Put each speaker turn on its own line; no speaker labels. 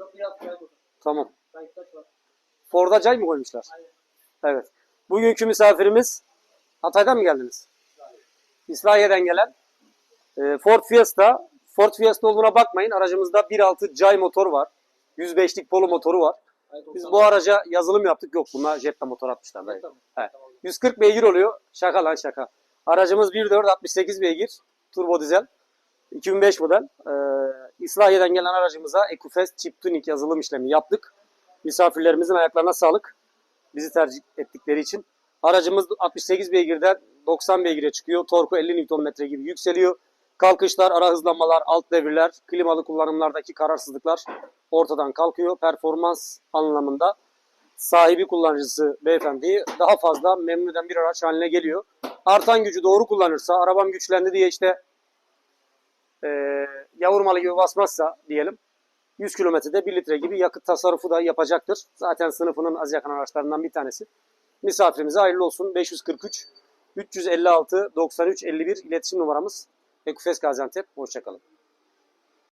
Yok biraz çay koydum.
Tamam.
Kayıttaş var.
Ford'a cay mı koymuşlar?
Aynen.
Evet. Bugünkü misafirimiz Hatay'dan mı geldiniz? İsrail'den gelen e, Ford Fiesta. Ford Fiesta olduğuna bakmayın. Aracımızda 1.6 cay motor var. 105'lik polo motoru var. Biz bu araca yazılım yaptık. Yok bunlar Jetta motor atmışlar. dayı.
Tamam.
140 beygir oluyor. Şaka lan şaka. Aracımız 1.4 68 beygir. Turbo dizel. 2005 model. Ee, İslahiye'den gelen aracımıza EcoFast Chip Tuning yazılım işlemi yaptık. Misafirlerimizin ayaklarına sağlık. Bizi tercih ettikleri için. Aracımız 68 beygirden 90 beygire çıkıyor. Torku 50 Nm gibi yükseliyor. Kalkışlar, ara hızlanmalar, alt devirler, klimalı kullanımlardaki kararsızlıklar ortadan kalkıyor. Performans anlamında sahibi kullanıcısı beyefendiyi daha fazla memnun eden bir araç haline geliyor. Artan gücü doğru kullanırsa, arabam güçlendi diye işte e, yavur gibi basmazsa diyelim 100 kilometrede 1 litre gibi yakıt tasarrufu da yapacaktır. Zaten sınıfının az yakın araçlarından bir tanesi. Misafirimize hayırlı olsun. 543 356 93 51 iletişim numaramız. Ekufes Gaziantep. Hoşçakalın.